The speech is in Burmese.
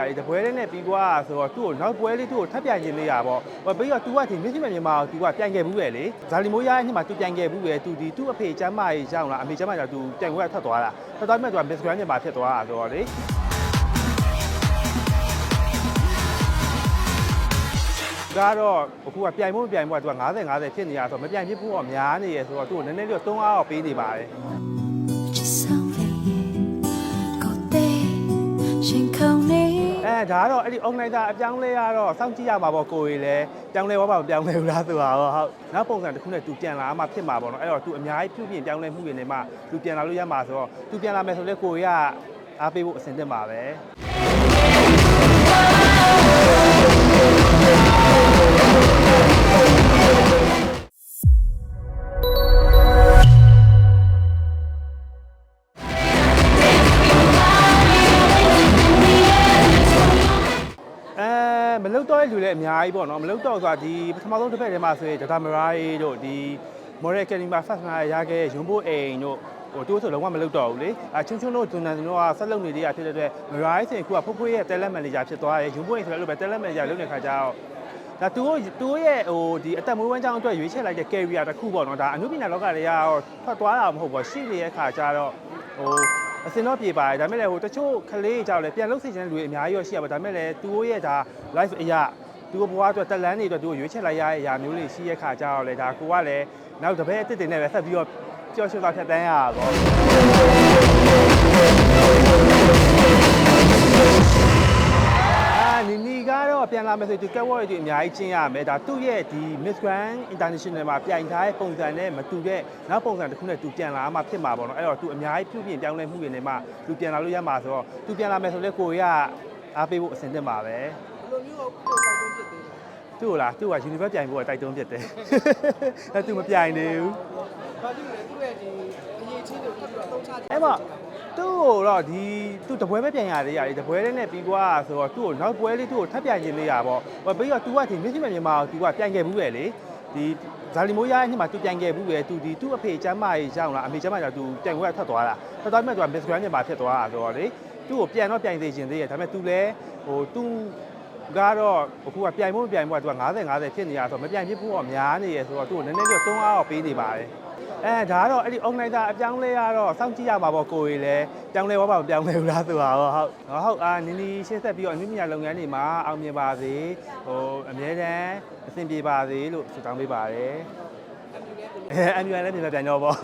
ဆိုတော့သူ့ကိုနောက်ပွဲလေးသူ့ကိုထပ်ပြိုင်ခြင်းလေးရပါပေါ့ပြီးတော့ तू ကဒီမစ္စည်းမြန်မာကို तू ကပြိုင်ခဲ့ဘူးပဲလေဇာလီမိုးရရဲ့နှစ်မှာ तू ပြိုင်ခဲ့ဘူးပဲ तू ဒီသူ့အဖေကျမ်းမာရေးကြောင့်လားအမေကျမ်းမာကြောင့် तू ပြိုင်ခွင့်ထွက်သွားတာထွက်သွားပြီးမှ तू က Miss Grand မြန်မာဖြစ်သွားတာဆိုတော့လေကတော့အခုကပြိုင်ဖို့မပြိုင်ဖို့က तू က90 50ဖြစ်နေရဆိုတော့မပြိုင်ဖြစ်ဖို့တော့များနေရဆိုတော့ तू ကိုနည်းနည်းလေးတော့3အားတော့ပေးနေပါတယ် Just something ကိုတဲ့ရှင်ခုန်နေ အဲ ဒါကတော့အဲ့ဒီ online သားအပြောင်းလဲရတော့စောင့်ကြည့်ရမှာပေါ့ကိုယ်ကြီးလည်းပြောင်းလဲသွားပါမပြောင်းလဲဘူးလားဆိုတာတော့ဟုတ်နောက်ပုံစံတစ်ခုနဲ့သူပြန်လာမှဖြစ်မှာပေါ့နော်အဲ့တော့သူအများကြီးပြုပြင်ပြောင်းလဲမှုတွေနဲ့မှသူပြန်လာလို့ရမှာဆိုတော့သူပြန်လာမယ်ဆိုလဲကိုယ်ကအားပေးဖို့အဆင်သင့်ပါပဲ လုတ်တော့တဲ့လူလည်းအများကြီးပေါ့နော်မလုတ်တော့ဆိုတာဒီပထမဆုံးတစ်ဖက်ထဲမှာဆိုရင်ဒတာမရာရီတို့ဒီ Moral Academy မှာ first မှာရခဲ့ရုံဘိုးအိမ်တို့ဟိုတိုးဆိုလုံးဝမလုတ်တော့ဘူးလေအချင်းချင်းတို့ဒွန်နန်တို့ကဆက်လုပ်နေသေးတာဖြစ်တဲ့အတွက်မရာရီဆိုရင်ခုကဖိုးဖိုးရဲ့ talent manager ဖြစ်သွားတယ်ရုံဘိုးအိမ်ဆိုလည်းအဲ့လိုပဲ talent manager လုပ်နေတဲ့ခါကျတော့ဒါသူတို့သူတို့ရဲ့ဟိုဒီအသက်မွေးဝမ်းကြောင်းအတွက်ရွေးချယ်လိုက်တဲ့ career တစ်ခုပေါ့နော်ဒါအနုပညာလောကတွေကတော့ထွက်သွားတာမဟုတ်ဘူးရှိနေတဲ့ခါကျတော့ဟို အစင်တော့ပြေပါတယ်ဒါပေမဲ့လည်းဟိုတချို့ကလေးကြောက်လဲပြန်လုပ်စီခြင်းလူတွေအများကြီးရောရှိရပါဒါပေမဲ့လည်းသူတို့ရဲ့ဒါ live အရာသူတို့ဘဝအတွက်တက်လန်းနေအတွက်သူတို့ရွေးချယ်လိုက်ရတဲ့အရာမျိုးတွေရှိရခါကြတော့လေဒါကိုကလည်းနောက်တစ်ပည့်အစ်စ်တွေနဲ့ပဲဆက်ပြီးတော့ကြောက်ရွံ့သွားဖြတ်တန်းရတာပေါ့ ပြန်လာမယ်ဆိုရင်ဒီကက်ဝေါ်တွေအများကြီးကျင်းရမယ်ဒါသူ့ရဲ့ဒီ Miss Grand International မှာပြိုင်ထားတဲ့ပုံစံနဲ့မတူတဲ့နောက်ပုံစံတစ်ခုနဲ့သူပြန်လာမှဖြစ်မှာပေါ့နော်အဲ့တော့သူအများကြီးပြုပြင်ပြောင်းလဲမှုတွေနဲ့မှသူပြန်လာလို့ရမှာဆိုတော့သူပြန်လာမယ်ဆိုလဲကိုကအားပေးဖို့အဆင်သင့်ပါပဲဘယ်လိုမျိုးကိုတိုက်တွန်းဖြစ်သေးလဲသူ့ကိုလားသူ့က Universe ပြိုင်ဖို့ကတိုက်တွန်းဖြစ်တယ်အဲသူမပြိုင်သေးဘူးဘာဖြစ်လဲသူ့ရဲ့ဒီအရေးချင်းတွေကိုပြီးတော့သုံးချကြည့်အဲ့မှာ သူ့ကိုတော့ဒီသူတပွဲပဲပြန်ရသေးရတယ်တပွဲလေးနဲ့ပြီးသွားဆိုတော့သူ့ကိုနောက်ပွဲလေးသူ့ကိုထပ်ပြိုင်ခြင်းလေးရပါပေါ့ပြီးတော့ तू ကဒီ Miss မြန်မာကို तू ကပြိုင်ခဲ့ဘူးပဲလေဒီဇာလီမိုးရရဲ့နှစ်မှာ तू ပြိုင်ခဲ့ဘူးပဲ तू ဒီသူ့အဖေကျမ်းမာရေးကြောင့်လားအမေကျမ်းမာကြောင့် तू ပြိုင်ခွင့်ထွက်သွားတာထွက်သွားပြီးမှ तू Miss Grand မြန်မာဖြစ်သွားတာဆိုတော့လေသူ့ကိုပြန်တော့ပြိုင်သေးခြင်းသေးရဒါပေမဲ့ तू လည်းဟို तू ကတော့အခုကပြိုင်ဖို့မပြိုင်ဖို့ကသူက90 50ဖြစ်နေရဆိုတော့မပြိုင်ဖြစ်ဖို့တော့များနေရဆိုတော့သူ့ကိုနည်းနည်းလေး3အားတော့ပေးနေပါတယ် အဲဒါကတော့အဲ့ဒီ online သားအပြောင်းလဲရတော့စောင့်ကြည့်ရမှာပေါ့ကိုယ်ကြီးလည်းပြောင်းလဲသွားပါမပြောင်းလဲဘူးလားဆိုတာတော့ဟုတ်ဟုတ်အာနင်းနီရှင်းဆက်ပြီးတော့အမြင့်မြတ်လုပ်ငန်းတွေမှာအောင်မြင်ပါစေဟိုအမြဲတမ်းအဆင်ပြေပါစေလို့ဆုတောင်းပေးပါတယ်အဲအမြဲလည်းပြင်ပြန်တော့ပေါ့